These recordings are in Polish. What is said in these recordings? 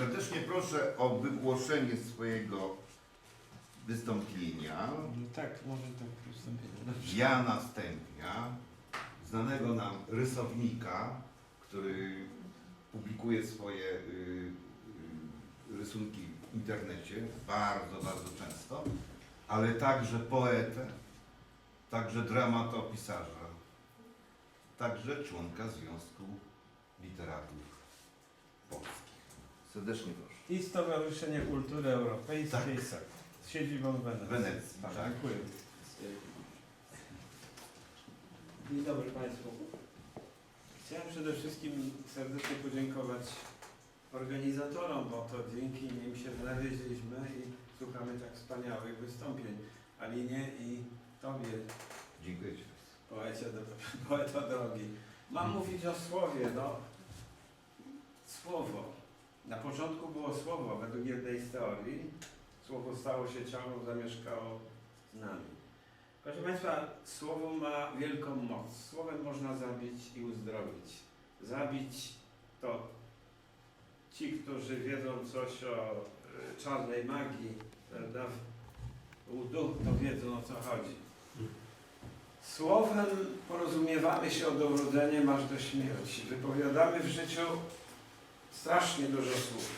serdecznie proszę o wygłoszenie swojego wystąpienia No tak, może tak wystąpienie. Dobrze. Jana Stępnia, znanego nam rysownika, który publikuje swoje y, y, rysunki w internecie bardzo, bardzo często, ale także poetę, także dramatopisarza, także członka Związku Literatów Polskich. Serdecznie proszę. I Stowarzyszenie Kultury Europejskiej Tak. z siedzibą w Wenecji. Wenecji, Tak, tak. dziękuję. Dzień dobry Państwu. Chciałem przede wszystkim serdecznie podziękować organizatorom, bo to dzięki nim się znaleźliśmy i słuchamy tak wspaniałych wystąpień. Alinie i Tobie, Dziękuję Ci. poecie, do- poeta drogi. Mam mówić o słowie, no. Słowo. Na początku było słowo, według jednej z teorii. Słowo stało się ciałem, zamieszkało z nami. Proszę Państwa, słowo ma wielką moc. Słowem można zabić i uzdrowić. Zabić to ci, którzy wiedzą coś o y, czarnej magii, prawda? U duch to wiedzą o co chodzi. Słowem porozumiewamy się od urodzenia aż do śmierci. Wypowiadamy w życiu strasznie dużo słów.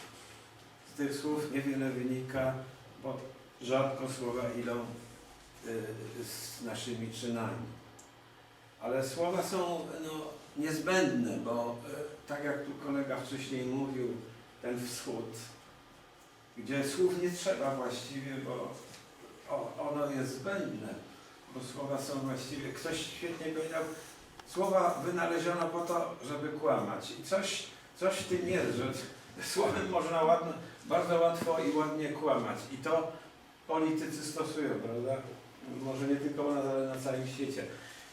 Z tych słów niewiele wynika, bo rzadko słowa idą y, z naszymi czynami. Ale słowa są no, niezbędne, bo y, tak jak tu kolega wcześniej mówił, ten wschód, gdzie słów nie trzeba właściwie, bo ono jest zbędne, bo słowa są właściwie, ktoś świetnie powiedział, słowa wynaleziono po to, żeby kłamać. I coś, coś w tym jest, że słowem można ładno, bardzo łatwo i ładnie kłamać. I to politycy stosują, prawda? Może nie tylko u nas, ale na całym świecie.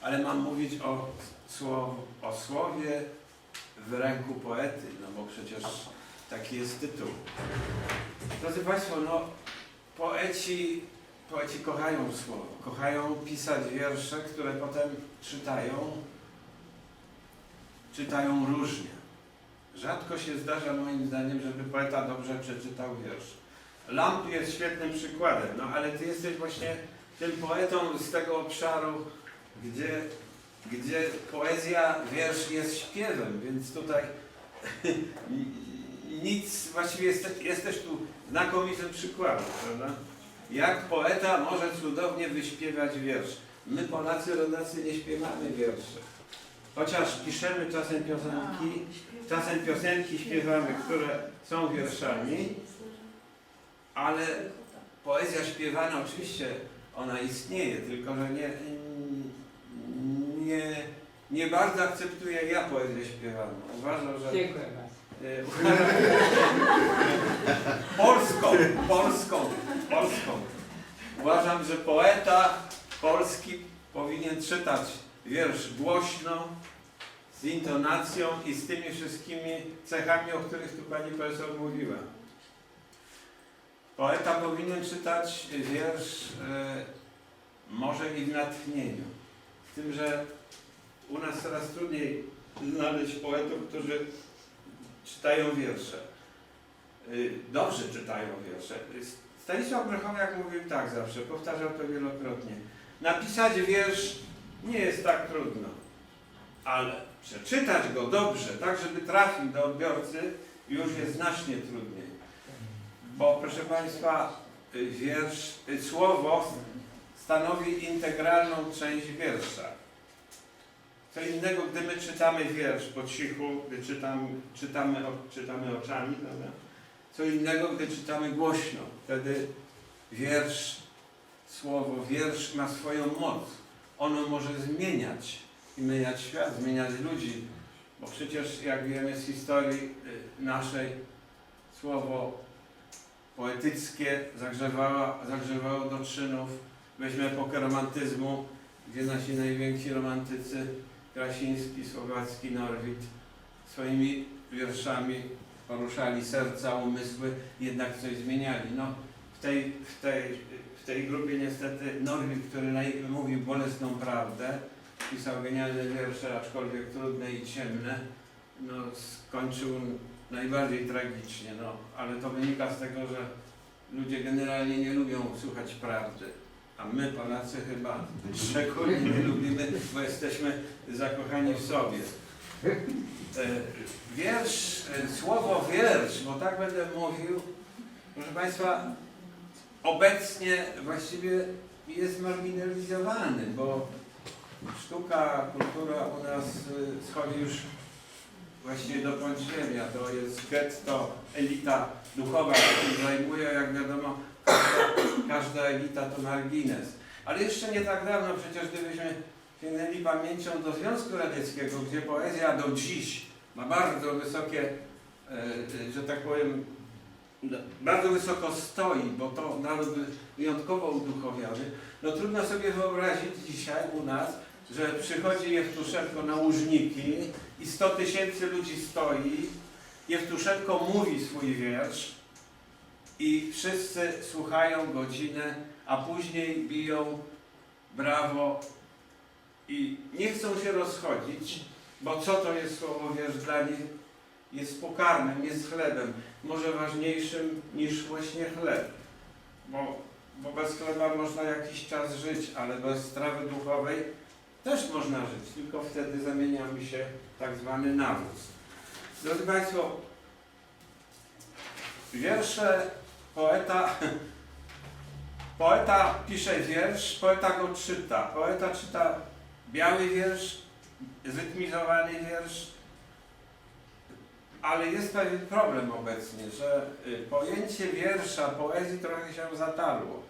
Ale mam mówić o, słow, o słowie w ręku poety, no bo przecież taki jest tytuł. Drodzy Państwo, no poeci, poeci kochają słowo, kochają pisać wiersze, które potem czytają, czytają różnie. Rzadko się zdarza moim zdaniem, żeby poeta dobrze przeczytał wiersz. Lamp jest świetnym przykładem, no ale ty jesteś właśnie tym poetą z tego obszaru, gdzie, gdzie poezja, wiersz jest śpiewem, więc tutaj nic, właściwie jesteś, jesteś tu znakomitym przykładem, prawda? Jak poeta może cudownie wyśpiewać wiersz. My Polacy, rodacy nie śpiewamy wierszy. Chociaż piszemy czasem piosenki, czasem piosenki śpiewamy, które są wierszami, ale poezja śpiewana oczywiście ona istnieje, tylko że nie, nie, nie bardzo akceptuję ja poezję śpiewaną. Uważam, że Dziękuję bardzo. e, polską, polską, polską. Uważam, że poeta polski powinien czytać wiersz głośno, z intonacją i z tymi wszystkimi cechami, o których tu pani profesor mówiła. Poeta powinien czytać wiersz e, może i w natchnieniu. Z tym, że u nas coraz trudniej znaleźć poetów, którzy czytają wiersze. Y, Dobrze czytają wiersze. Stanisław Brechowiak mówił tak zawsze, powtarzał to wielokrotnie. Napisać wiersz nie jest tak trudno, ale przeczytać go dobrze, tak żeby trafił do odbiorcy, już jest znacznie trudniej. Bo proszę Państwa, wiersz, słowo stanowi integralną część wiersza. Co innego, gdy my czytamy wiersz po cichu, gdy czytam, czytamy, czytamy oczami, prawda? Co innego, gdy czytamy głośno. Wtedy wiersz, słowo, wiersz ma swoją moc. Ono może zmieniać, zmieniać świat, zmieniać ludzi. Bo przecież, jak wiemy z historii y, naszej, słowo poetyckie zagrzewało, zagrzewało do czynów. Weźmy epokę romantyzmu, gdzie nasi najwięksi romantycy, Krasiński, Słowacki, Norwid, swoimi wierszami poruszali serca, umysły, jednak coś zmieniali. No, w, tej, w, tej, tej grupie niestety Norwid, który mówił bolesną prawdę, pisał genialne wiersze, aczkolwiek trudne i ciemne, no, skończył najbardziej tragicznie, no, ale to wynika z tego, że ludzie generalnie nie lubią słuchać prawdy, a my Polacy chyba szczególnie nie lubimy, bo jesteśmy zakochani w sobie. E, Wiersz, e, słowo wiersz, bo tak będę mówił, proszę Państwa, obecnie właściwie jest marginalizowany, bo sztuka, kultura u nas y, schodzi już właściwie do podziemia. To jest getto, elita duchowa, się zajmuje, jak wiadomo, każda, każda elita to margines. Ale jeszcze nie tak dawno, przecież gdybyśmy sięgnęli pamięcią do Związku Radzieckiego, gdzie poezja do dziś ma bardzo wysokie, e, e, że tak powiem, bardzo wysoko stoi, bo to naród wyjątkowo uduchowiony, no trudno sobie wyobrazić dzisiaj u nas, że przychodzi Jewtuszenko na Łużniki i 100 tysięcy ludzi stoi, Jewtuszenko mówi swój wiersz i wszyscy słuchają godzinę, a później biją brawo i nie chcą się rozchodzić, bo co to jest słowo wiersz dla nich? Jest pokarmem, jest chlebem, może ważniejszym niż właśnie chleb, bo, bez chleba można jakiś czas żyć, ale bez strawy duchowej też można żyć, tylko wtedy zamieniamy się tak zwany nawóz. Drodzy Państwo, wiersze poeta, poeta pisze wiersz, poeta go czyta. Poeta czyta biały wiersz, zrytmizowany wiersz, ale jest pewien problem obecnie, że y, pojęcie wiersza, poezji trochę się zatarło,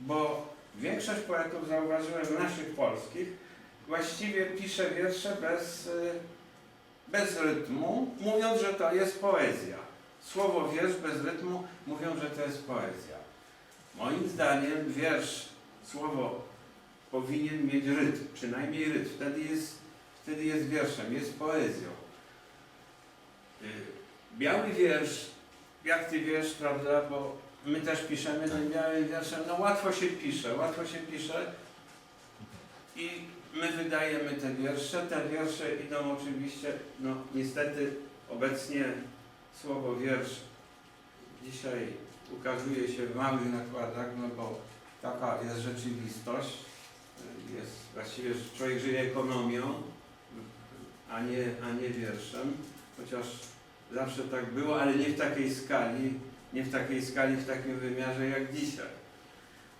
bo większość poetów, zauważyłem, naszych polskich, właściwie pisze wiersze bez, y, bez rytmu, mówiąc, że to jest poezja. Słowo wiersz bez rytmu mówią, że to jest poezja. Moim zdaniem wiersz, słowo powinien mieć rytm, przynajmniej rytm. Wtedy jest, wtedy jest wierszem, jest poezją. Y, Biały wiersz, jak ty wiesz, prawda, bo my też piszemy tym białym wierszem, no łatwo się pisze, łatwo się pisze i my wydajemy te wiersze. Te wiersze idą oczywiście, no niestety obecnie słowo wiersz dzisiaj ukazuje się w małych nakładach, no bo taka jest rzeczywistość. Jest właściwie, człowiek żyje ekonomią, a nie, a nie wierszem, chociaż zawsze tak było, ale nie w takiej skali, nie w takiej skali, w takim wymiarze jak dzisiaj.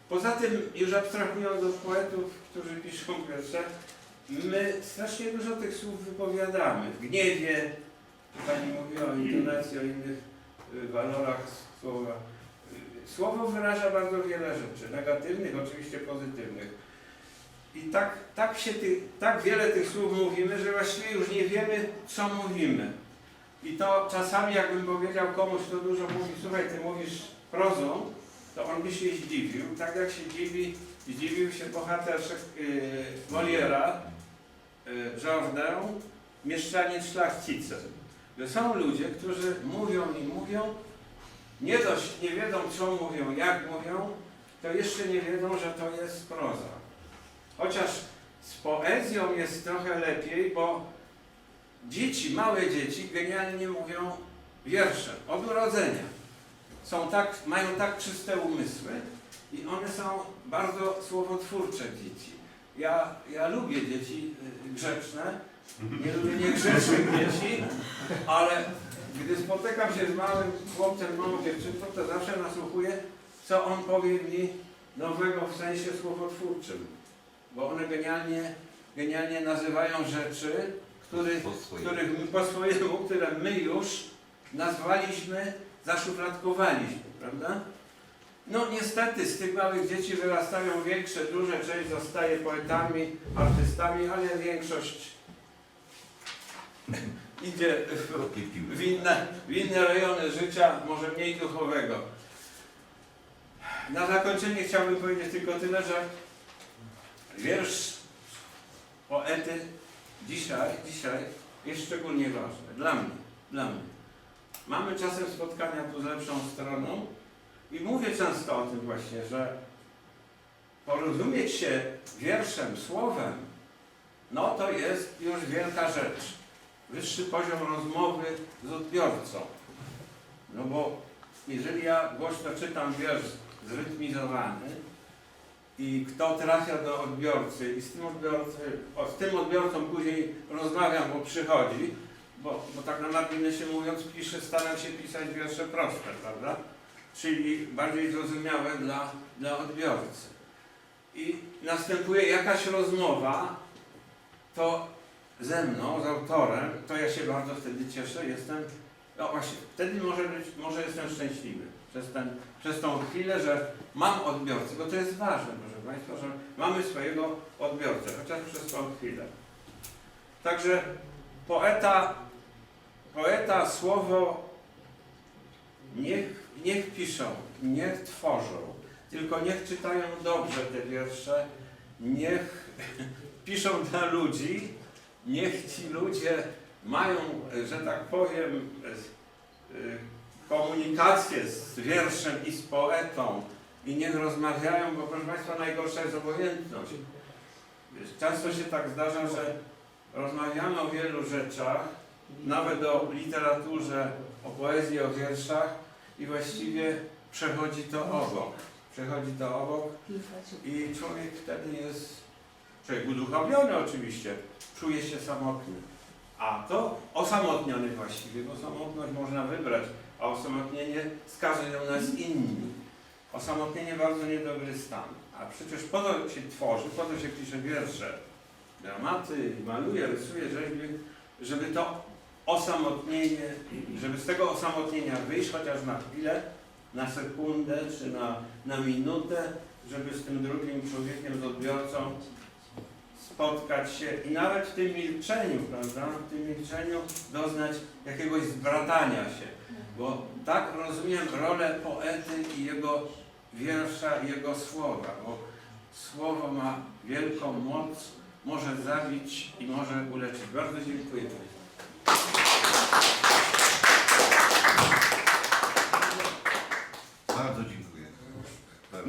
Poza tym, już abstrahując od poetów, którzy piszą wiersze, my strasznie dużo tych słów wypowiadamy. W gniewie, Pani mówiła o intonacji, o innych y, walorach słowa. Słowo wyraża bardzo wiele rzeczy, negatywnych, oczywiście pozytywnych. I tak, tak, się ty, tak wiele tych słów mówimy, że właściwie już nie wiemy, co mówimy. I to czasami, jakbym powiedział komuś, kto dużo mówi, słuchaj, ty mówisz prozą, to on by się zdziwił, tak jak się dziwi, zdziwił się bohater yy, Moliera, yy, Jordan, mieszczanin szlachcice. Że są ludzie, którzy mówią i mówią, nie dość nie wiedzą, co mówią, jak mówią, to jeszcze nie wiedzą, że to jest proza. Chociaż z poezją jest trochę lepiej, bo dzieci, małe dzieci genialnie mówią wiersze od urodzenia. Są tak, mają tak czyste umysły i one są bardzo słowotwórcze dzieci. Ja, ja lubię dzieci y, grzeczne, nie lubię niegrzecznych dzieci, ale gdy spotykam się z małym chłopcem, małą dziewczynką, to zawsze nasłuchuję, co on powie mi nowego w sensie słowotwórczym. Bo one genialnie, genialnie nazywają rzeczy, których, Po swojemu. których po swojemu, które my już nazwaliśmy, zaszufladkowaliśmy, prawda? No niestety z tych małych dzieci wyrastają większe, duże, część zostaje poetami, artystami, ale większość idzie w, w, inne, w inne rejony życia, może mniej duchowego. Na zakończenie chciałbym powiedzieć tylko tyle, że wiersz poety dzisiaj, dzisiaj jest szczególnie ważny. Dla mnie, dla mnie. Mamy czasem spotkania tu z lepszą stroną i mówię często o tym właśnie, że porozumieć się wierszem, słowem, no to jest już wielka rzecz. wyższy poziom rozmowy z odbiorcą. No bo jeżeli ja głośno czytam wiersz zrytmizowany i kto trafia do odbiorcy i z tym, odbiorcy, z tym odbiorcą później rozmawiam, bo przychodzi, bo, bo tak na marginesie mówiąc piszę, staram się pisać wiersze proste, prawda? Czyli bardziej zrozumiałe dla, dla odbiorcy. I następuje jakaś rozmowa, to ze mną, z autorem, to ja się bardzo wtedy cieszę, jestem, no właśnie, wtedy może być, może jestem szczęśliwy przez, ten, przez tą chwilę, że mam odbiorcę, bo to jest ważne, proszę Państwa, że mamy swojego odbiorcę, chociaż przez tą chwilę. Także poeta, poeta słowo niech, niech piszą, niech tworzą, tylko niech czytają dobrze te wiersze, niech piszą dla ludzi, niech ci ludzie mają, że tak powiem, e, komunikację z wierszem i z poetą i niech rozmawiają, bo proszę Państwa, najgorsza jest obojętność. Często się tak zdarza, że rozmawiamy o wielu rzeczach, nawet o literaturze, o poezji, o wierszach i właściwie przechodzi to obok. Przechodzi to obok i człowiek wtedy jest, człowiek uduchowiony oczywiście, czuje się samotny. A to osamotniony właściwie, bo samotność można wybrać, a osamotnienie skaże ją nas inni. Osamotnienie bardzo niedobry stan. A przecież po to się tworzy, po to się pisze wiersze, dramaty, maluje, rysuje, rzeźbi, żeby to osamotnienie, żeby z tego osamotnienia wyjść chociaż na chwilę, na sekundę czy na, na minutę, żeby z tym drugim człowiekiem, z odbiorcą spotkać się i nawet w tym milczeniu, prawda, w tym milczeniu doznać jakiegoś zbratania się. Bo tak rozumiem rolę poety i jego wiersza, jego słowa, bo słowo ma wielką moc, może zabić i może uleczyć. Bardzo dziękuję.